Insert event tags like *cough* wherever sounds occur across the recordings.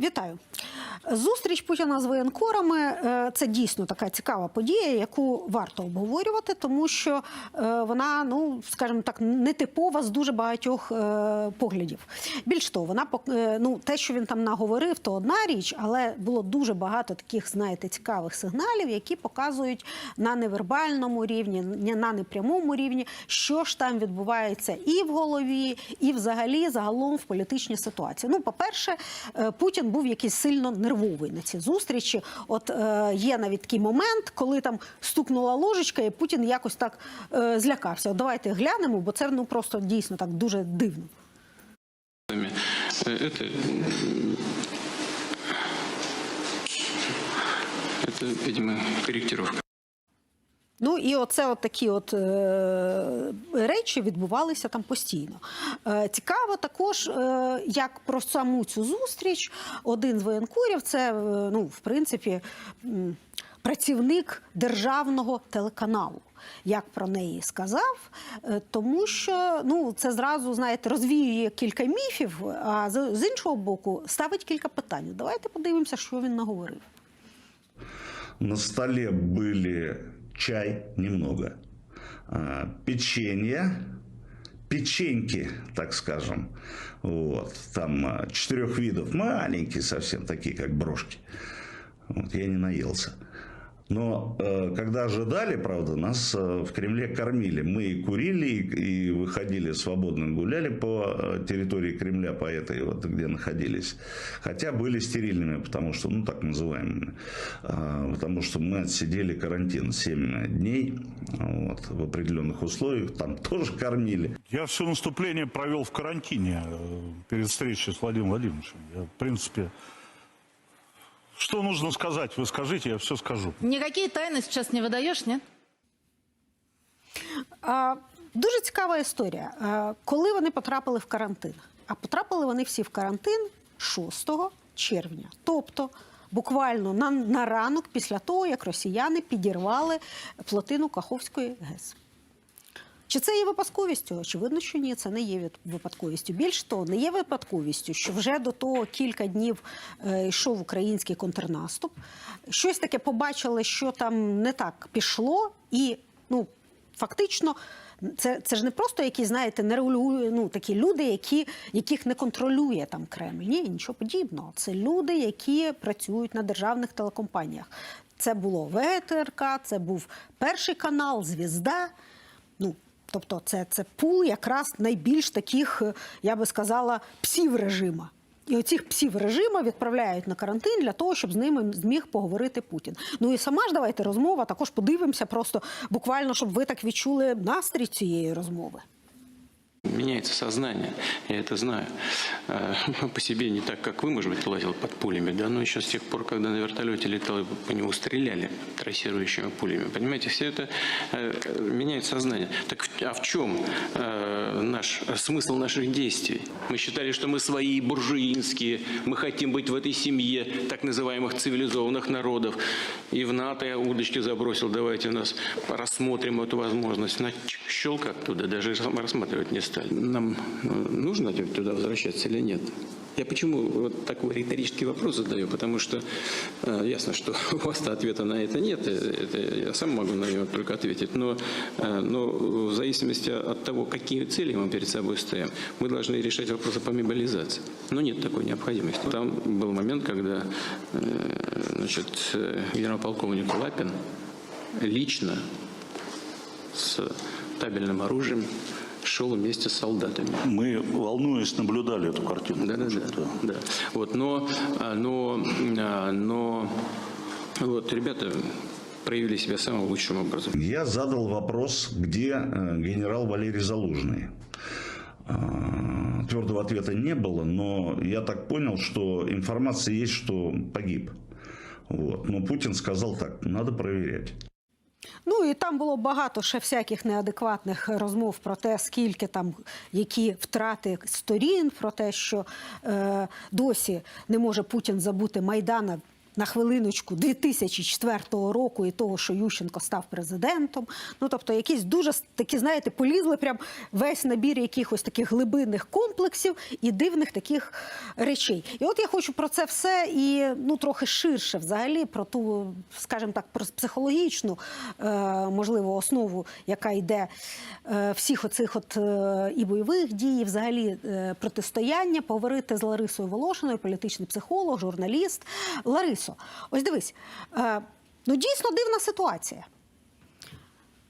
Вітаю. Зустріч Путіна з воєнкорами е, це дійсно така цікава подія, яку варто обговорювати, тому що е, вона, ну скажімо так, нетипова з дуже багатьох е, поглядів. Більш того, вона ну те, що він там наговорив, то одна річ, але було дуже багато таких, знаєте, цікавих сигналів, які показують на невербальному рівні, на непрямому рівні, що ж там відбувається і в голові, і взагалі загалом в політичній ситуації. Ну, по-перше, е, Путін був якийсь сильно нервовий на цій зустрічі. От е, є навіть такий момент, коли там стукнула ложечка, і Путін якось так е, злякався. От давайте глянемо, бо це ну просто дійсно так дуже дивно. Э, Это, м, это, видимо, корректировка. І оце от такі от е, речі відбувалися там постійно. Е, цікаво також, е, як про саму цю зустріч один з воєнкорів, це е, ну, в принципі працівник державного телеканалу. Як про неї сказав, Е, тому що ну це зразу знаєте розвіює кілька міфів, а з, іншого боку ставить кілька питань. Давайте подивимося, що він наговорив. На столе были чай немного, а, печенье, печеньки, так скажем, вот, там а, четырех видов, маленькие совсем, такие как брошки. Вот, я не наелся. Но э, когда ожидали, правда, нас э, в Кремле кормили. Мы и курили, и, выходили свободно, гуляли по э, территории Кремля, по этой вот, где находились. Хотя были стерильными, потому что, ну, так называемыми. А, потому что мы отсидели карантин 7 дней вот, в определенных условиях. Там *laughs* тоже кормили. Я все наступление провел в карантине перед встречей с Владимиром Владимировичем. Я, в принципе, что нужно сказать, вы скажите, я все скажу. Никакие тайны сейчас не выдаешь, нет? А, Дуже цікава історія. А, Коли вони потрапили в карантин? А потрапили вони всі в карантин 6 червня. Тобто буквально на, на ранок після того, як росіяни підірвали плотину Каховської ГЕС. Чи це є випадковістю? Очевидно, що ні, це не є випадковістю. Більш того, не є випадковістю, що вже до того кілька днів е, йшов український контрнаступ. Щось таке побачили, що там не так пішло, і ну фактично. Це, це ж не просто якісь, знаєте, не ну, такі люди, які, яких не контролює там Кремль. Ні, нічого подібного. Це люди, які працюють на державних телекомпаніях. Це було ВТРК, це був перший канал, Звізда. Ну, тобто, це, це пул якраз найбільш таких, е, я би сказала, псів режима. І оцих псів режима відправляють на карантин для того, щоб з ними зміг поговорити Путін. Ну і сама ж давайте розмова. Також подивимося, просто буквально, щоб ви так відчули настрій цієї розмови. Меняется сознание, я это знаю. Э, *laughs* По себе не так, как вы, может быть, лазил под пулями, да, но еще с тех пор, когда на вертолете летал, по нему стреляли трассирующими пулями. Понимаете, все это э, меняет сознание. Так а в чем э, наш смысл наших действий? Мы считали, что мы свои буржуинские, мы хотим быть в этой семье так называемых цивилизованных народов. И в НАТО я удочки забросил, давайте у нас рассмотрим эту возможность. На щелк оттуда даже рас- рассматривать не стали. Нам э, нужно туда возвращаться или нет? Я почему вот такой риторический вопрос задаю? Потому что э, ясно, что *laughs* у вас-то ответа на это нет. э, Это я сам могу на него только ответить. Но, э, но в зависимости от того, какие цели мы перед собой ставим, мы должны решать вопросы по мобилизации. Но нет такой необходимости. Там был момент, когда э, значит, э, генерал-полковник Лапин лично с табельным оружием шел вместе с солдатами. Мы, волнуясь, наблюдали эту картину. Да, да, да, да. Вот, но, а, но, а, но, вот, ребята проявили себя самым лучшим образом. Я задал вопрос, где э, генерал Валерий Залужный. А, Твердого ответа не было, но я так понял, что информация есть, что погиб. Вот. Но Путин сказал так, надо проверять. Ну і там було багато ще всяких неадекватних розмов про те, скільки там які втрати сторін, про те, що е, досі не може Путін забути Майдана на хвилиночку 2004 року і того, що Ющенко став президентом. Ну тобто, якісь дуже такі, знаєте, полізли прям весь набір якихось таких глибинних комплексів і дивних таких речей. І от я хочу про це все і ну трохи ширше, взагалі, про ту, скажімо так, про психологічну е, можливо основу, яка йде е, всіх оцих от е, і бойових дій, і взагалі протистояння, поговорити з Ларисою Волошиною, політичний психолог, журналіст. Ларисо, ось дивись, е, ну дійсно дивна ситуація.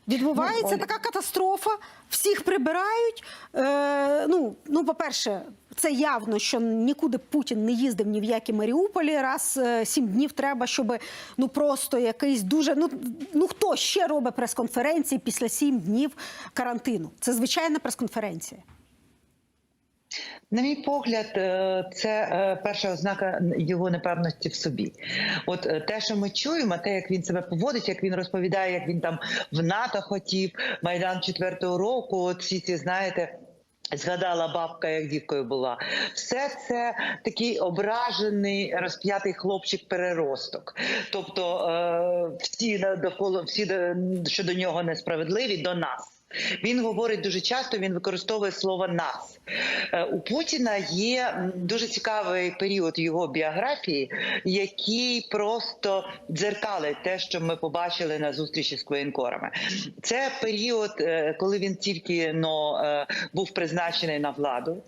Відбувається така катастрофа, всіх прибирають. Е, ну, ну, по-перше, це явно, що нікуди Путін не їздив ні в які Маріуполі. Раз е, сім днів треба, щоб ну просто якийсь дуже. Ну, ну хто ще робить прес-конференції після сім днів карантину? Це звичайна прес-конференція. На мій погляд, е, це е, перша ознака його непевності в собі. От е, те, що ми чуємо, те, як він себе поводить, як він розповідає, як він там в НАТО хотів, майдан четвертого року. От всі ці знаєте. Згадала бабка, як дівкою була. Все це такий ображений розп'ятий хлопчик переросток. Тобто всі довкола, всі що до нього несправедливі, до нас. Він говорить дуже часто, він використовує слово нас. Е, У Путіна є дуже цікавий період його біографії, який просто дзеркалить те, що ми побачили на зустрічі з воєнкорами. Це період, е, коли він тільки но е, був призначений на владу.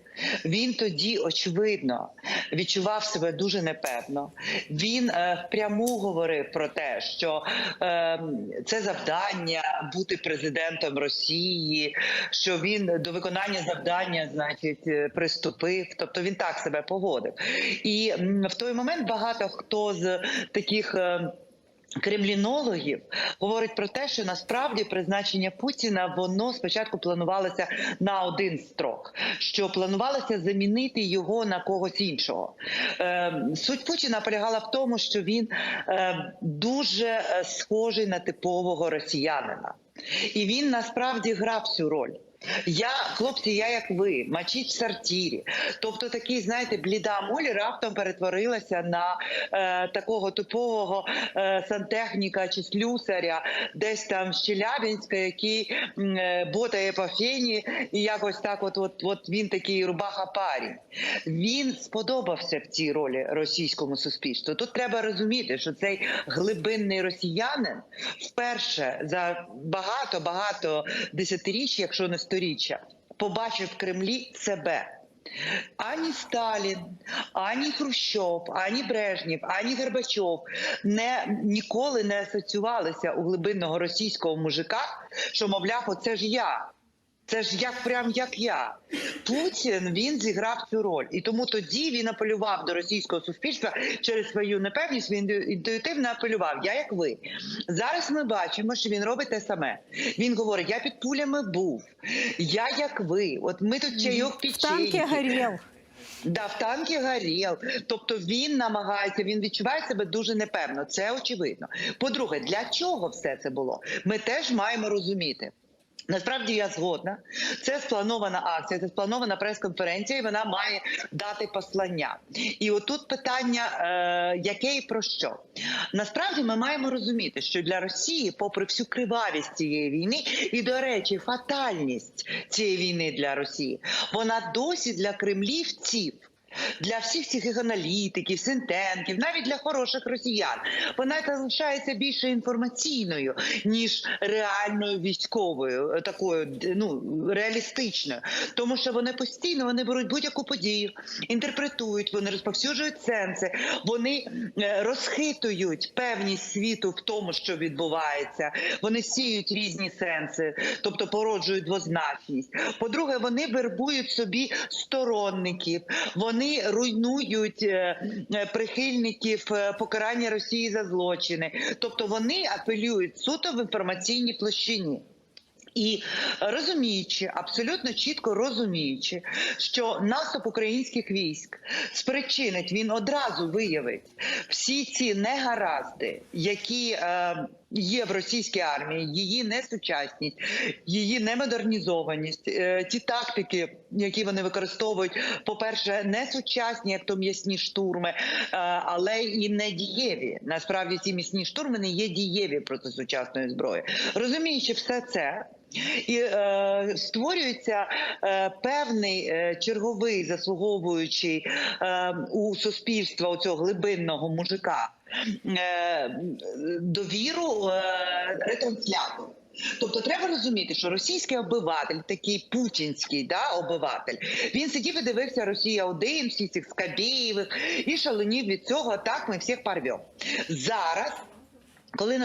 Він тоді очевидно відчував себе дуже непевно. Він впряму говорив про те, що е, це завдання бути президентом Росії, що він до виконання завдання, значить, е, приступив. Тобто він так себе поводив. І в той момент багато хто з таких. е, Кремлінологів говорить про те, що насправді призначення Путіна воно спочатку планувалося на один строк, що планувалося замінити його на когось іншого. Е, суть Путіна полягала в тому, що він дуже схожий на типового росіянина, і він насправді грав цю роль. Я, хлопці, я як ви, мачіть в сортирі. Тобто такий, знаєте, бліда молі раптом перетворилася на е, такого типового е, сантехніка чи слюсаря, десь там з Челябінська, який е, ботає по фені, і якось так, от, от, от він такий рубаха парі. Він сподобався в цій ролі російському суспільству. Тут треба розуміти, що цей глибинний росіянин вперше за багато багато десятиріч, якщо не сторіччя, побачив в Кремлі себе. Ані Сталін, ані Хрущов, ані Брежнєв, ані Горбачов не ніколи не асоціювалися у глибинного російського мужика, що мовляв, оце ж я. Це ж як прям як я. Путін він зіграв цю роль, і тому тоді він апелював до російського суспільства через свою непевність. Він інтуїтивно апелював. Я як ви зараз. Ми бачимо, що він робить те саме. Він говорить: я під пулями був, я як ви. От ми тут чайок під В танки чайки. горів. Да, в танки горів. Тобто він намагається, він відчуває себе дуже непевно. Це очевидно. По-друге, для чого все це було? Ми теж маємо розуміти. Насправді я згодна. Це спланована акція, це спланована прес-конференція, і вона має дати послання. І отут питання, е, яке і про що. Насправді ми маємо розуміти, що для Росії, попри всю кривавість цієї війни, і до речі, фатальність цієї війни для Росії, вона досі для кремлівців. Для всіх цих аналітиків, синтенків, навіть для хороших росіян, вона залишається більше інформаційною ніж реальною військовою, е, такою ну реалістичною, тому що вони постійно вони беруть будь-яку подію, інтерпретують, вони розповсюджують сенси, вони е, розхитують певність світу в тому, що відбувається. Вони сіють різні сенси, тобто породжують двозначність. По-друге, вони вербують собі сторонників, вони руйнують е, е, прихильників е, покарання Росії за злочини. Тобто вони апелюють суто в інформаційній площині. І розуміючи, абсолютно чітко розуміючи, що наступ українських військ спричинить, він одразу виявить всі ці негаразди, які е, є в російській армії, її несучасність, її немодернізованість, е, ті тактики, які вони використовують, по-перше, не сучасні, як то м'ясні штурми, е, але і не дієві. Насправді ці м'ясні штурми не є дієві проти сучасної зброї. Розуміючи все це. І е, створюється е, певний е, черговий заслуговуючий е, у суспільства у цього глибинного мужика довіру ретранслятору. Тобто треба розуміти, що російський обиватель, такий путінський да, обиватель, він сидів і дивився Росія 1 всіх цих Скабєєвих і шаленів від цього. Так ми всіх порвемо. Зараз коли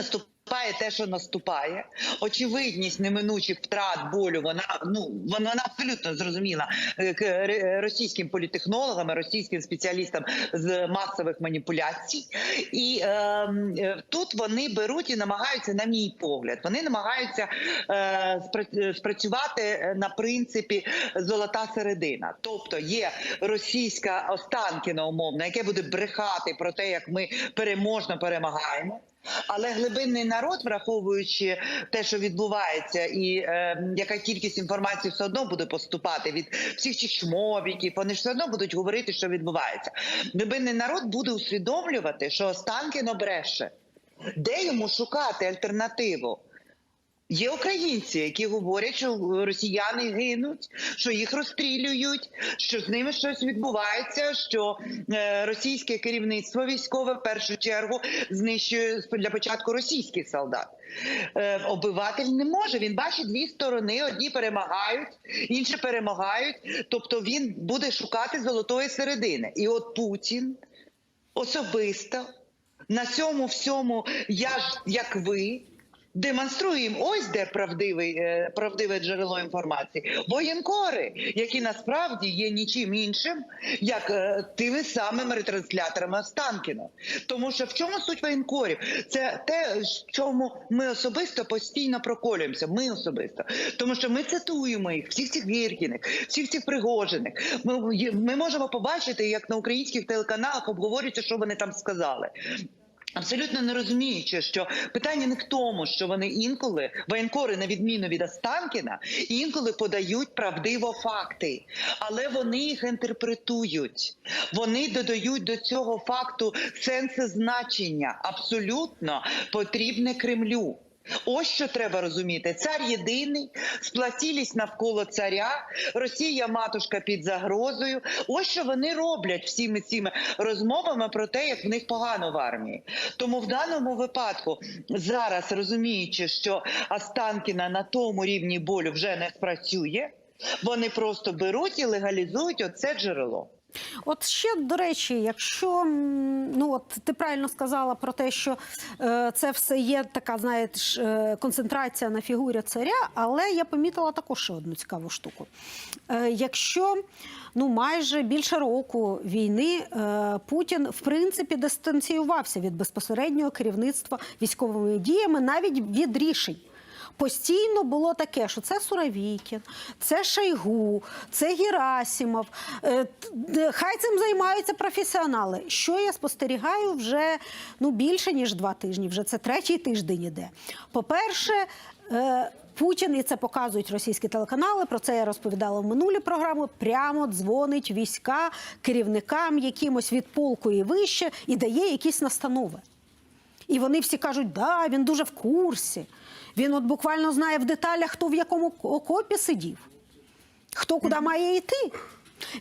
наступає те, що наступає, очевидність неминучих втрат болю, вона ну вона абсолютно зрозуміла е, російським політехнологам, російським спеціалістам з масових маніпуляцій. І е, е, тут вони беруть і намагаються, на мій погляд, вони намагаються е, спрацювати на принципі золота середина. Тобто є російська Останкіна умовна, яке буде брехати про те, як ми переможно перемагаємо. Але глибинний народ, враховуючи те, що відбувається, і е, яка кількість інформації все одно буде поступати від всіх цих чмовіків, вони ж все одно будуть говорити, що відбувається. Глибинний народ буде усвідомлювати, що Останкіно бреше. Де йому шукати альтернативу? Є українці, які говорять, що росіяни гинуть, що їх розстрілюють, що з ними щось відбувається. Що е, російське керівництво військове в першу чергу знищує для початку російських солдат. Е, обиватель не може. Він бачить дві сторони: одні перемагають, інші перемагають. Тобто він буде шукати золотої середини. І от Путін особисто на цьому всьому, я ж як ви. Демонструємо ось де правдивий, е, правдиве джерело інформації. Воєнкори, які насправді є нічим іншим, як е, тими самими ретрансляторами Останкіна. Тому що в чому суть воєнкорів? Це те, в чому ми особисто постійно проколюємося. Ми особисто, тому що ми цитуємо їх, всіх цих Гіркіних, всіх цих Пригожиних. Ми, ми можемо побачити, як на українських телеканалах обговорюється, що вони там сказали. Абсолютно не розуміючи, що питання не в тому, що вони інколи воєнкори, на відміну від Останкіна, інколи подають правдиво факти, але вони їх інтерпретують. Вони додають до цього факту сенси значення, абсолютно потрібне Кремлю. Ось що треба розуміти: цар єдиний, сплатілість навколо царя, Росія матушка під загрозою. Ось що вони роблять всіми цими розмовами про те, як в них погано в армії. Тому в даному випадку зараз розуміючи, що Останкіна на тому рівні болю вже не спрацює, вони просто беруть і легалізують оце джерело. От ще до речі, якщо ну от ти правильно сказала про те, що е, це все є така, знаєш, е, концентрація на фігурі царя, але я помітила також одну цікаву штуку. Е, якщо ну майже більше року війни е, Путін в принципі дистанціювався від безпосереднього керівництва військовими діями, навіть від рішень. Постійно було таке, що це Суровікін, це Шойгу, це Герасімов. Е, Хай цим займаються професіонали. Що я спостерігаю вже ну, більше ніж два тижні, вже це третій тиждень іде. По-перше, е, Путін, і це показують російські телеканали. Про це я розповідала в минулій програмі. Прямо дзвонить війська керівникам якимось від полку і вище і дає якісь настанови. І вони всі кажуть, да, він дуже в курсі. Він от буквально знає в деталях, хто в якому окопі сидів, хто куди має йти.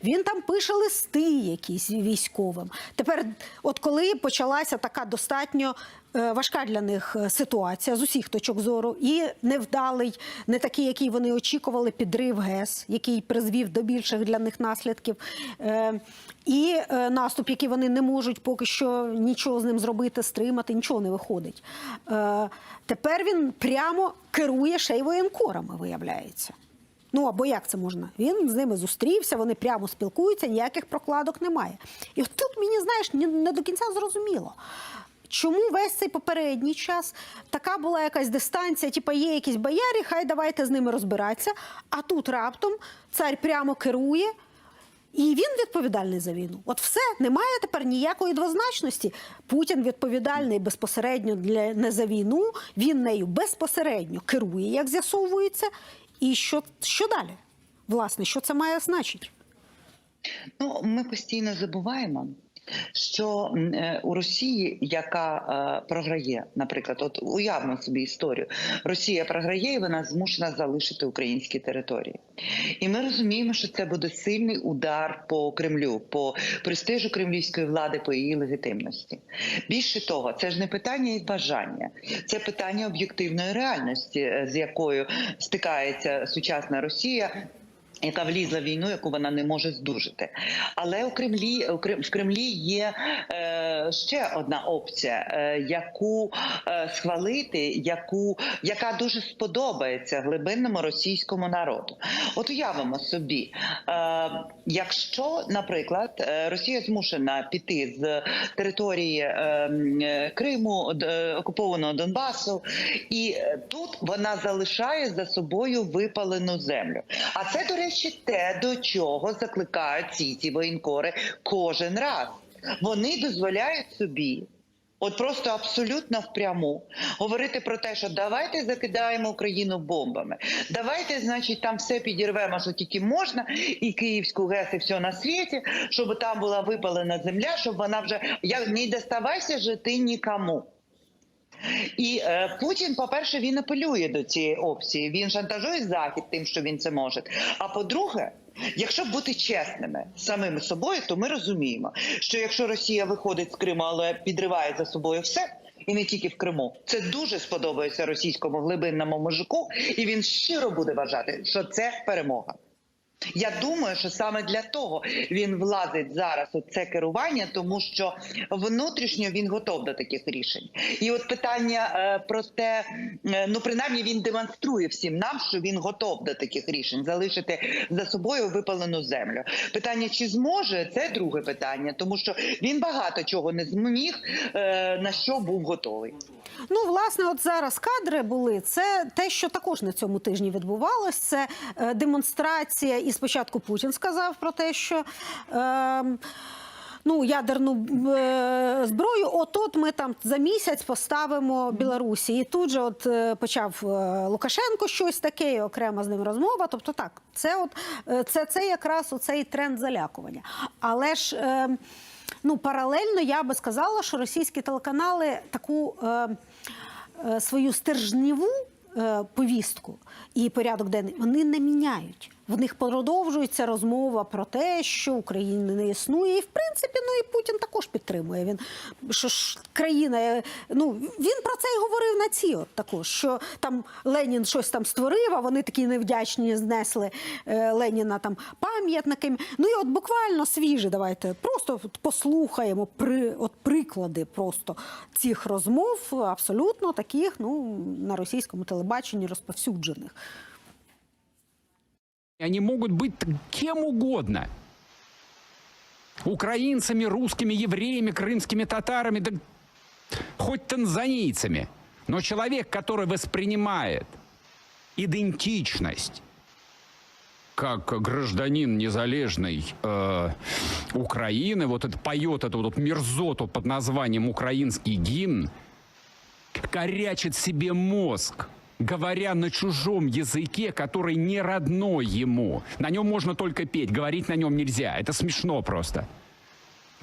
Він там пише листи якісь військовим. Тепер, от коли почалася така достатньо е, важка для них е, ситуація з усіх точок зору, і невдалий, не такий, який вони очікували, підрив ГЕС, який призвів до більших для них наслідків, е, і наступ, який вони не можуть поки що нічого з ним зробити, стримати, нічого не виходить. Тепер він прямо керує ще й воєнкорами, виявляється. Ну або як це можна? Він з ними зустрівся, вони прямо спілкуються, ніяких прокладок немає. І тут мені, знаєш, не до кінця зрозуміло. Чому весь цей попередній час така була якась дистанція, типу є якісь боярі, хай давайте з ними розбиратися. А тут раптом цар прямо керує І він відповідальний за війну. От все, немає тепер ніякої двозначності. Путін відповідальний безпосередньо для не за війну, він нею безпосередньо керує, як з'ясовується. І що, що далі? Власне, що це має значити? Ну, ми постійно забуваємо, що е, у Росії, яка е, програє, наприклад, от уявимо собі історію, Росія програє і вона змушена залишити українські території. І ми розуміємо, що це буде сильний удар по Кремлю, по престижу кремлівської влади, по її легітимності. Більше того, це ж не питання і бажання, це питання об'єктивної реальності, е, з якою стикається сучасна Росія яка влізла в війну, яку вона не може здужити. Але у Кремлі в Кремлі є е, ще одна опція, е, яку е, схвалити, яку яка дуже сподобається глибинному російському народу. От уявимо собі, е, якщо, наприклад, е, Росія змушена піти з території е, е, Криму, е, окупованого Донбасу, і тут вона залишає за собою випалену землю. А це, до речі, те, до чого закликають ці ці воєнкори кожен раз. Вони дозволяють собі. От просто абсолютно впряму говорити про те, що давайте закидаємо Україну бомбами, давайте, значить, там все підірвемо, що тільки можна, і Київську ГЕС, і все на світі, щоб там була випалена земля, щоб вона вже я не доставайся жити нікому. І е, Путін, по-перше, він апелює до цієї опції. Він шантажує захід тим, що він це може. А по-друге, якщо бути чесними самими собою, то ми розуміємо, що якщо Росія виходить з Криму, але підриває за собою все. І не тільки в Криму, це дуже сподобається російському глибинному мужику, і він щиро буде вважати, що це перемога. Я думаю, що саме для того він влазить зараз у це керування, тому що внутрішньо він готов до таких рішень. І от питання е, про те, е, ну принаймні він демонструє всім нам, що він готов до таких рішень залишити за собою випалену землю. Питання, чи зможе, це друге питання, тому що він багато чого не зміг, е, на що був готовий. Ну, власне, от зараз кадри були. Це те, що також на цьому тижні відбувалось. Це демонстрація. І спочатку Путін сказав про те, що. Е, Ну, ядерну е, зброю, от ми там за місяць поставимо Білорусі. І тут же от е, почав е, Лукашенко щось таке, і окрема з ним розмова. Тобто, так, це от е, це, це якраз оцей тренд залякування. Але ж. Е, Ну, паралельно я би сказала, що російські телеканали таку е, е, свою стержневу е, повістку і порядок денний вони не міняють. В них продовжується розмова про те, що України не існує, і в принципі, ну і Путін також підтримує. Він що ж країна, е, ну він про це й говорив на ці от також, що там Ленін щось там створив, а вони такі невдячні знесли е, Леніна там пам'ятники. Ну і от буквально свіже, давайте просто послухаємо при от приклади просто цих розмов, абсолютно таких, ну на російському телебаченні розповсюджених. Они могут быть кем угодно. Украинцами, русскими, евреями, крымскими татарами, да хоть танзанийцами. Но человек, который воспринимает идентичность как гражданин незалежной э, Украины, вот это поет эту вот мерзоту под названием «Украинский гимн», корячит себе мозг, говоря на чужом языке, который не родной ему. На нем можно только петь, говорить на нем нельзя. Это смешно просто.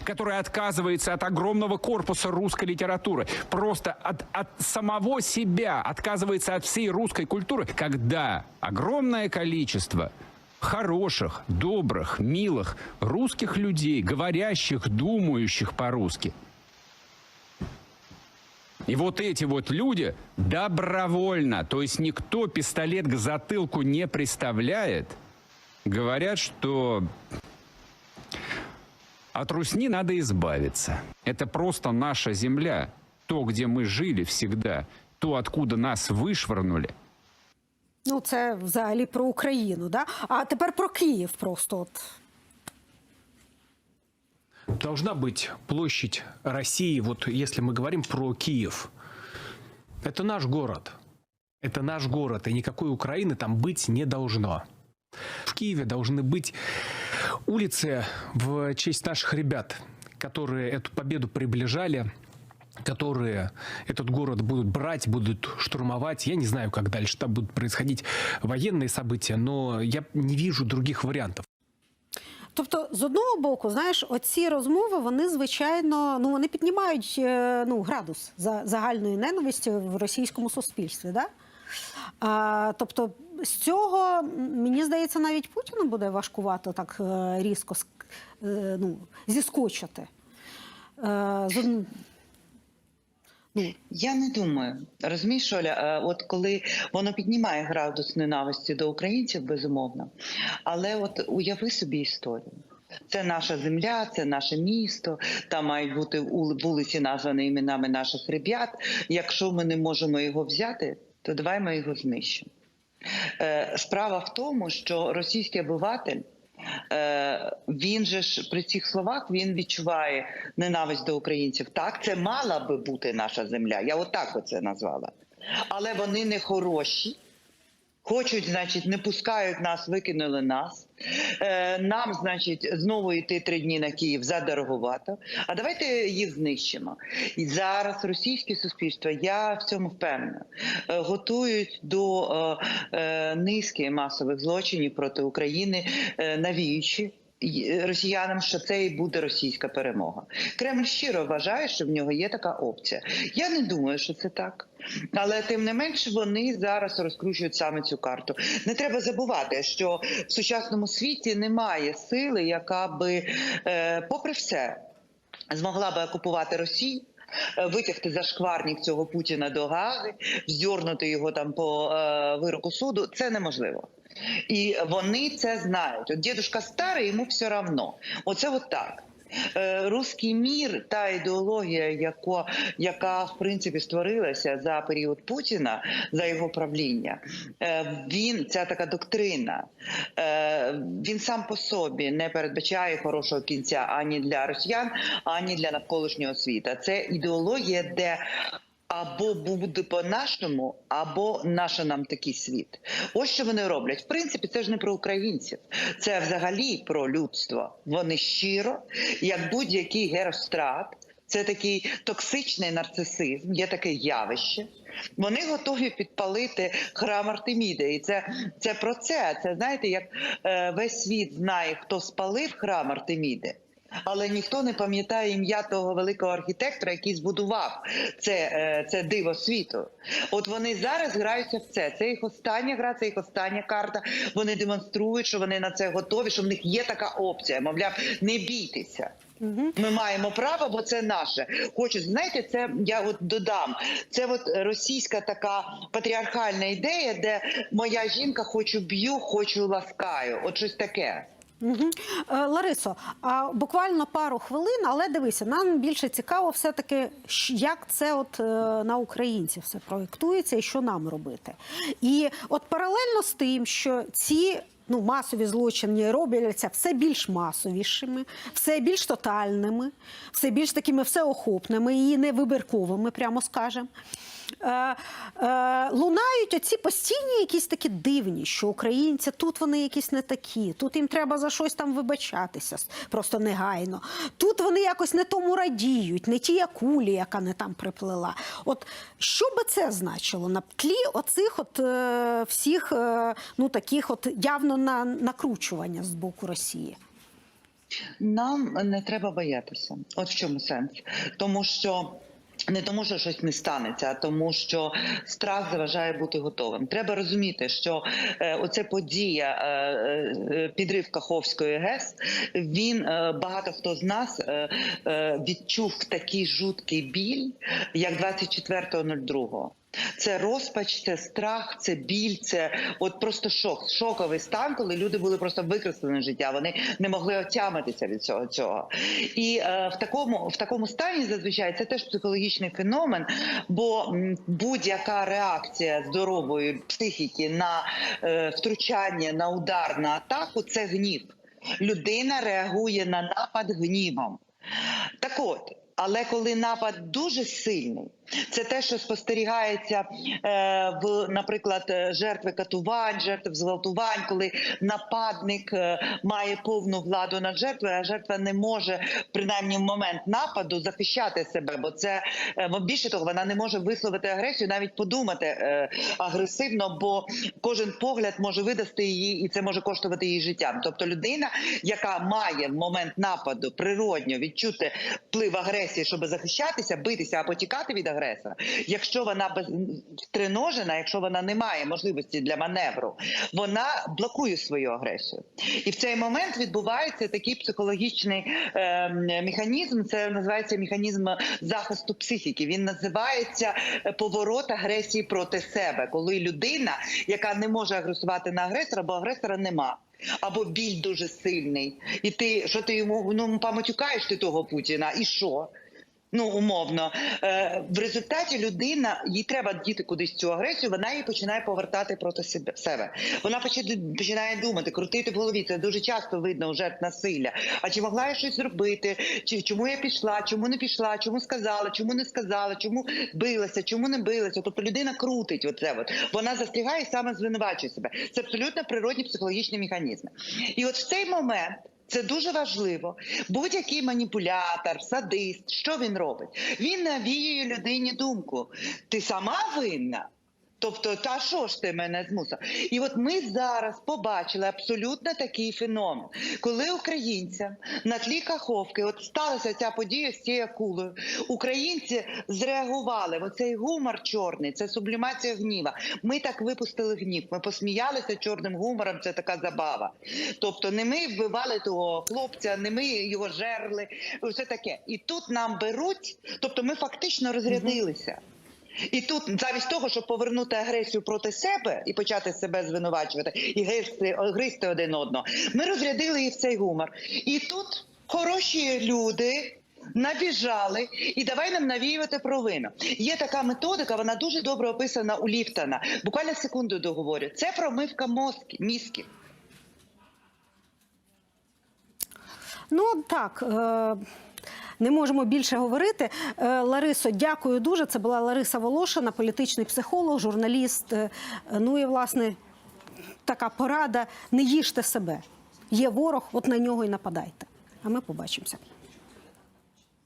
Который отказывается от огромного корпуса русской литературы, просто от, от самого себя отказывается от всей русской культуры, когда огромное количество хороших, добрых, милых русских людей, говорящих, думающих по-русски, и вот эти вот люди добровольно, то есть никто пистолет к затылку не приставляет, говорят, что от Русни надо избавиться. Это просто наша земля, то, где мы жили всегда, то, откуда нас вышвырнули. Ну, це взагалі про Україну, да? А тепер про Київ просто от. должна быть площадь России, вот если мы говорим про Киев. Это наш город. Это наш город, и никакой Украины там быть не должно. В Киеве должны быть Улицы в честь наших ребят, которые эту победу приближали, которые этот город будут брать, будут штурмовать. Я не знаю, как дальше там будут происходить военные события, но я не вижу других вариантов. Тобто, з одного боку, знаєш, оці розмови, вони звичайно ну вони піднімають е, ну, градус за загальної ненависті в російському суспільстві. Да? А, тобто, з цього мені здається, навіть Путіну буде важкувато так е, різко е, ну, зіскочити. З Я не думаю. Розумієш, Оля, е, от коли воно піднімає градус ненависті до українців, безумовно. Але от уяви собі історію. Це наша земля, це наше місто. Там мають бути вулиці названі іменами наших ребят. Якщо ми не можемо його взяти, то давай ми його знищимо. Е, Справа в тому, що російський обиватель. Е, він же ж при цих словах він відчуває ненависть до українців. Так, це мала би бути наша земля. Я отак оце назвала. Але вони не хороші. Хочуть, значить, не пускають нас, викинули нас. Е, нам, значить, знову йти три дні на Київ задороговато. А давайте їх знищимо. І зараз російське суспільство, я в цьому впевнена, е, готують до е, низки масових злочинів проти України, навіючи. Росіянам, що це і буде російська перемога. Кремль щиро вважає, що в нього є така опція. Я не думаю, що це так. Але тим не менше вони зараз розкручують саме цю карту. Не треба забувати, що в сучасному світі немає сили, яка би, е, попри все, змогла би окупувати Росію. е, Витягти зашкварник цього Путіна до Гаги, вздьорнути його там по е, вироку суду це неможливо. І вони це знають. От дідушка старий, йому все равно. Оце от так. Е, Руський мір, та ідеологія, яко, яка в принципі створилася за період Путіна, за його правління, е, він ця така доктрина. е, Він сам по собі не передбачає хорошого кінця ані для росіян, ані для навколишнього світа. Це ідеологія, де або буде по-нашому, або наше нам такий світ. Ось що вони роблять. В принципі, це ж не про українців, це взагалі про людство. Вони щиро, як будь-який герострат. Це такий токсичний нарцисизм, є таке явище. Вони готові підпалити храм Артеміди. І це, це про це. Це знаєте, як е, весь світ знає, хто спалив храм Артеміди. Але ніхто не пам'ятає ім'я того великого архітектора, який збудував це, е, це диво світу. От вони зараз граються в це. Це їх остання гра, це їх остання карта. Вони демонструють, що вони на це готові, що в них є така опція. Мовляв, не бійтеся. Ми маємо право, бо це наше. Хочу, знаєте, це я от додам. Це от російська така патріархальна ідея, де моя жінка хочу б'ю, хочу ласкаю. От щось таке. Угу. Ларисо, а буквально пару хвилин, але дивися, нам більше цікаво все-таки, як це от е, на українців все проєктується і що нам робити. І от паралельно з тим, що ці ну, масові злочини робляться все більш масовішими, все більш тотальними, все більш такими всеохопними і невибірковими, прямо скажемо. Е, е, лунають оці постійні якісь такі дивні, що українці тут вони якісь не такі, тут їм треба за щось там вибачатися просто негайно. Тут вони якось не тому радіють, не ті акулі, яка не там приплила. От що би це значило на тлі оцих от е, всіх е, ну таких от явно на накручування з боку Росії? Нам не треба боятися. От в чому сенс. Тому що. Не тому, що щось не станеться, а тому, що страх заважає бути готовим. Треба розуміти, що е, оце подія е, е, підрив Каховської ГЕС. Він багато хто з нас відчув такий жуткий біль, як 24.02. Це розпач, це страх, це біль, це от просто шок, шоковий стан, коли люди були просто викреслені життя. Вони не могли отямитися від цього цього. І е, в такому в такому стані зазвичай це теж психологічний феномен, бо будь-яка реакція здорової психіки на е, втручання, на удар, на атаку це гнів. Людина реагує на напад гнівом. Так от, але коли напад дуже сильний, Це те, що спостерігається е, в, наприклад, е, жертви катувань, жертв зґвалтувань, коли нападник е, має повну владу над жертвою, а жертва не може принаймні в момент нападу захищати себе, бо це е, більше того, вона не може висловити агресію, навіть подумати е, агресивно, бо кожен погляд може видасти її, і це може коштувати її життям. Тобто людина, яка має в момент нападу природньо відчути вплив агресії, щоб захищатися, битися або тікати від агресора. Якщо вона без якщо вона не має можливості для маневру, вона блокує свою агресію. І в цей момент відбувається такий психологічний е, механізм. Це називається механізм захисту психіки. Він називається е, поворот агресії проти себе, коли людина, яка не може агресувати на агресора, бо агресора нема. Або біль дуже сильний, і ти що ти йому ну поматюкаєш ти того Путіна, і що? Ну, умовно, Е, в результаті людина їй треба діти кудись цю агресію. Вона її починає повертати проти себе. Вона починає думати, крутити в голові. Це дуже часто видно у жертв насилля. А чи могла я щось зробити? Чи чому я пішла? Чому не пішла? Чому сказала? Чому не сказала? Чому билася? Чому не билася? Тобто людина крутить оце. От вона застрягає і саме звинувачує себе. Це абсолютно природні психологічні механізми. І от в цей момент. Це дуже важливо. Будь-який маніпулятор, садист, що він робить? Він навіює людині думку: ти сама винна. Тобто, та що ж ти мене змусив? І от ми зараз побачили абсолютно такий феномен, коли українцям на тлі каховки, от сталася ця подія з цією кулею, українці зреагували. Оцей гумор чорний, це сублімація гніва. Ми так випустили гнів. Ми посміялися чорним гумором. Це така забава. Тобто, не ми вбивали того хлопця, не ми його жерли. Все таке. І тут нам беруть, тобто ми фактично розрядилися. І тут, замість того, щоб повернути агресію проти себе і почати себе звинувачувати і гризти, гризти один одного, ми розрядили їх в цей гумор. І тут хороші люди. Набіжали і давай нам навіювати провину. Є така методика, вона дуже добре описана у Ліфтона. Буквально секунду договорю. Це промивка мозки, мізків. Ну так. Е- не можемо більше говорити. Е, Ларисо, дякую дуже. Це була Лариса Волошина, політичний психолог, журналіст. Е, Ну і власне така порада: не їжте себе. Є ворог, от на нього і нападайте. А ми побачимося.